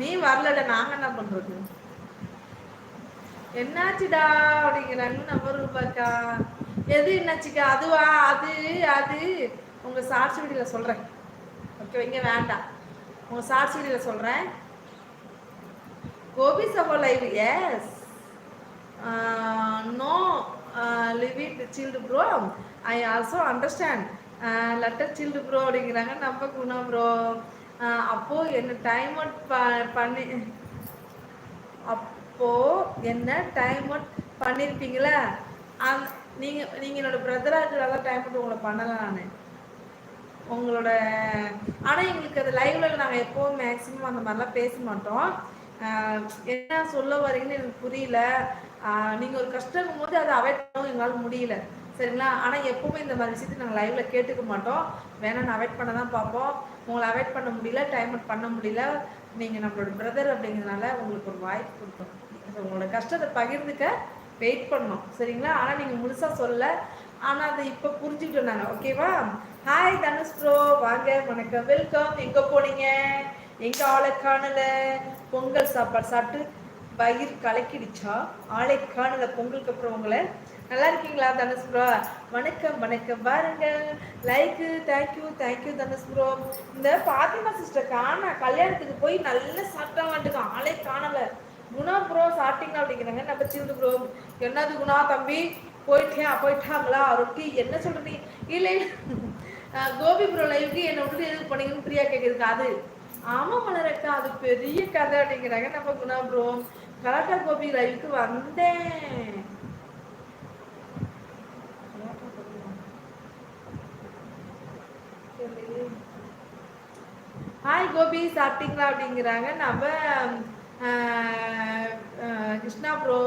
நீ வரலட நாங்க என்ன பண்றது? என்னாச்சுடா அப்படிங்கிறாங்க நம்பர் ரூபாக்கா? எது என்னாச்சுக்கா? அதுவா? அது அது. உங்க சாட்சி வீடியில் சொல்றேன். ஓகே இங்க வேண்டாம். உங்க சாட்சி வீடியில் சொல்றேன். கோபி சபோ live yes no live it chilled bro I also understand letter chilled bro அப்படிங்கிறாங்க. நம்ம குணம் ப்ரோ அப்போ என்ன டைம் அவுட் பண்ணி அப்போ என்ன டைம் அவுட் பண்ணிருப்பீங்களா? அந் நீங்க நீங்க என்னோட பிரதரா இருக்கிறதால டைம் அவுட் உங்களை பண்ணல நான். உங்களோட ஆனா எங்களுக்கு அது லைவ்ல நாங்க எப்பவும் மேக்சிமம் அந்த மாதிரிலாம் பேச மாட்டோம். என்ன சொல்ல வரீங்கன்னு எனக்கு புரியல. நீங்கள் நீங்க ஒரு கஷ்டம் போது அதை அவாய்ட் பண்ணவும் எங்களால் முடியல. சரிங்களா? ஆனால் எப்பவுமே இந்த மாதிரி விஷயத்தை நாங்கள் லைவ்ல கேட்டுக்க மாட்டோம். வேணா அவாய்ட் பண்ண தான் பார்ப்போம். உங்களை அவாய்ட் பண்ண முடியல டைம் அவுட் பண்ண முடியல. நீங்கள் நம்மளோட பிரதர் அப்படிங்கிறதுனால உங்களுக்கு ஒரு வாய்ப்பு கொடுத்தோம். உங்களோட கஷ்டத்தை பகிர்ந்துக்க வெயிட் பண்ணோம். சரிங்களா? ஆனால் நீங்கள் முழுசாக சொல்ல ஆனால் அதை இப்போ புரிஞ்சுக்கிட்டோம் நாங்கள் ஓகேவா ஹாய் தனுஷ் ப்ரோ வாங்க வணக்கம். வெல்கம் எங்கே போனீங்க? எங்கே ஆளை காணல? பொங்கல் சாப்பாடு சாப்பிட்டு வயிறு கலக்கிடுச்சா? ஆளை காணல. பொங்கலுக்கு அப்புறம் உங்களை நல்லா இருக்கீங்களா தனுஷ் ப்ரோ வணக்கம் வணக்கம். பாருங்கள் like thank you thank you Dhanush bro இந்த பாத்திமா சிஸ்டர் காணா கல்யாணத்துக்கு போய் நல்லா சாப்பிட்டா மாட்டுக்கு ஆளே காணலை. குணா ப்ரோ சாப்பிட்டீங்களா அப்படிங்கிறாங்க. நம்ம சில்டு ப்ரோ என்னது குணா தம்பி? போயிட்டியா போயிட்டாங்களா? ரொட்டி என்ன சொல்றீங்க இல்லை கோபி ப்ரோ லைவ்க்கு என்னை விட்டு எதுக்கு பண்ணீங்கன்னு பிரியா கேட்குறதுக்கு அது. ஆமா மலரக்கா அது பெரிய கதை அப்படிங்கிறாங்க. நம்ம குணா ப்ரோ கலாட்டா கோபி லைவ்க்கு வந்தேன் ஹாய் கோபி சாப்பிட்டீங்களா அப்படிங்கிறாங்க. நம்ம கிருஷ்ணா ப்ரோ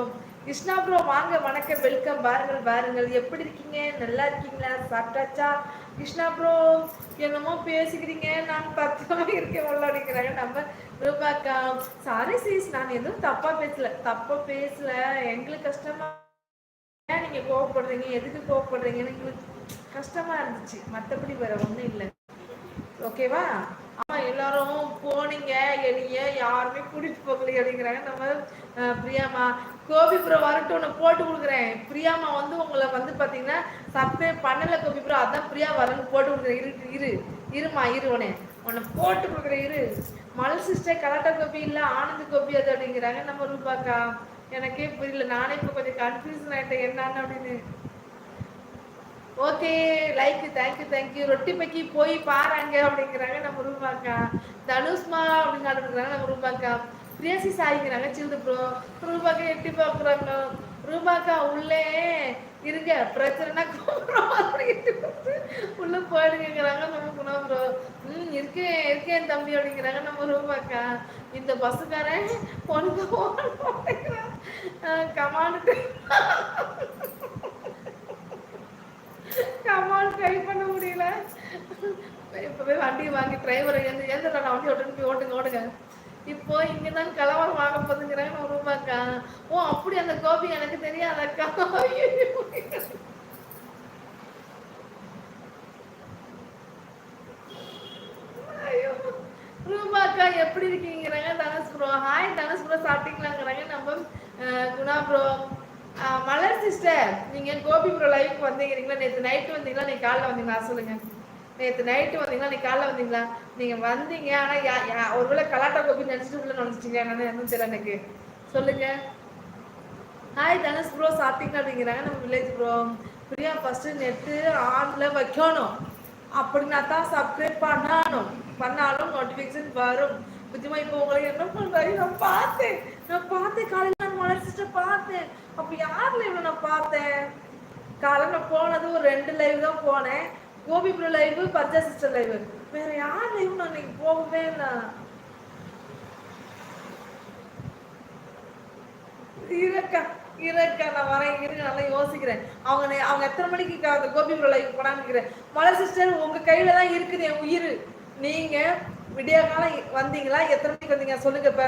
கிருஷ்ணா ப்ரோ வாங்க வணக்கம் வெல்கம் பாருங்கள் பாருங்கள் எப்படி இருக்கீங்க? நல்லா இருக்கீங்களா? சாப்பிட்டாச்சா? கிருஷ்ணா ப்ரோ என்னமோ பேசிக்கிறீங்க. நான் பத்தமாக இருக்கேன் உள்ள அப்படிங்கிறாங்க. நம்ம ரூபாக்கா சாரி சீஸ் நான் எதுவும் தப்பா பேசல. தப்பா பேசல. எங்களுக்கு கஷ்டமா ஏன் நீங்க கோவப்படுறீங்க? எதுக்கு கோவப்படுறீங்கன்னு எங்களுக்கு கஷ்டமா இருந்துச்சு. மத்தபடி வேற ஒண்ணும் இல்லை. ஓகேவா ஆமா எல்லாரும் போனீங்க என்னைய யாருமே கூட்டிட்டு போகல அப்படிங்கிறாங்க. நம்ம அஹ், பிரியாமா கோபி வரட்டும் நான் போட்டு கொடுக்குறேன். பிரியாமா வந்து உங்களை வந்து பாத்தீங்கன்னா சப்ஸ்கிரைப் பண்ணல கோபி அதான் பிரியா வரன்னு போட்டு கொடுக்குறேன். இரு இரு இருமா இரு உனே உன்னை போட்டு கொடுக்குறேன் இரு. மல் சிஸ்டர் கலாட்டா கோபி இல்ல ஆனந்த் கோபி அது அப்படிங்கிறாங்க. நம்ம ரூபாக்கா எனக்கே புரியல. நானே இப்போ கொஞ்சம் கன்ஃபியூஷன் ஆயிட்டேன். என்னன்னு அப்படின்னு. ஓகே லைக் தேங்க்யூ தேங்க்யூ ரொட்டி பக்கி போய் பாருங்க அப்படிங்கிறாங்க நம்ம ரூபாக்கா தனுஷ்மா அப்படின்னு ஆடுறாங்க நம்ம ரூபாக்கா பிரியாசி சாயிக்கிறாங்க சிந்து ப்ரோ ரூபாக்கா எட்டி பார்க்குறாங்க ரூபாக்கா உள்ளே இருங்க. பிரச்சனைனா கூப்பிடுறோம். அப்படி எட்டி பார்த்து உள்ள போயிடுங்கிறாங்க நம்ம குணம் ப்ரோ ம் இருக்கேன் இருக்கேன் தம்பி அப்படிங்கிறாங்க நம்ம ரூபாக்கா இந்த பஸ்ஸுக்காரன் பொண்ணு கமாண்டு கமான் ட்ரை பண்ண முடியல போய் வண்டி வாங்கி டிரைவரை எந்த எந்த நான் வண்டி ஓட்டுன்னு போய் ஓட்டுங்க ஓட்டுங்க. இப்போ இங்கே தான் கலவரம் வாங்க போதுங்கிறாங்க நான் ரூபாக்கா ஓ அப்படி அந்த கோபி எனக்கு தெரியாதக்கா ஐயோ. ரூபாக்கா எப்படி இருக்கீங்கிறாங்க Dhanush bro hi Dhanush bro சாப்பிட்டீங்களாங்கிறாங்க நம்ம அஹ், குணா ப்ரோ மலர் சிஸ்டர் நீங்க கோபி ப்ரோ லைஃப் வந்தீங்கிறீங்களா? நேற்று நைட்டு வந்தீங்களா? நீங்கள் காலைல வந்தீங்களா? சொல்லுங்க. நேற்று நைட்டு வந்தீங்களா? நீ காலைல வந்தீங்களா? நீங்க வந்தீங்க. ஆனா யா- யா- ஒருவேளை கலாட்டா கோபி நினைச்சிட்டு உள்ள நினச்சிட்டீங்க என்னன்னு தெரியல எனக்கு. சொல்லுங்க. ஹாய் தனுஷ் ப்ரோ சாப்பிட்டீங்க அப்படிங்கிறாங்க. நம்ம village bro Priya first net ஆன்ல வைக்கணும். அப்படின்னா தான் சப்ஸ்கிரைப் பண்ணணும். பண்ணாலும் நோட்டிஃபிகேஷன் வரும். புத்திமா இப்போ உங்களை என்ன பண்றாரு? நான் பார்த்தேன். நான் பார்த்தேன். காலையில் நான் மலர்ச்சிட்டு பார்த்தேன். அப்போ யார் லைவ்ல நான் பார்த்தேன்? காலையில் நான் போனது ஒரு ரெண்டு லைவ் தான் போனேன். கோபி ப்ரோ லைவ் பர்ஜா சிஸ்டர் லைவ் வேற யார் லைவ் நான் இன்னைக்கு போகவே இல்லை. இருக்கா இருக்கா நான் வரேன் இருங்க நல்லா யோசிக்கிறேன். அவங்க அவங்க எத்தனை மணிக்கு அந்த கோபி ப்ரோ லைவ் போனான்னு மலர் சிஸ்டர் உங்க கையில தான் இருக்குது என் உயிர். நீங்க விடிய காலம் வந்தீங்களா? எத்தனை மணிக்கு வந்தீங்க? சொல்லுங்க இப்ப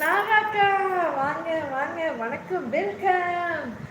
நாகாக்கா வாங்க வாங்க வாங்க. வணக்கம். வெல்கம்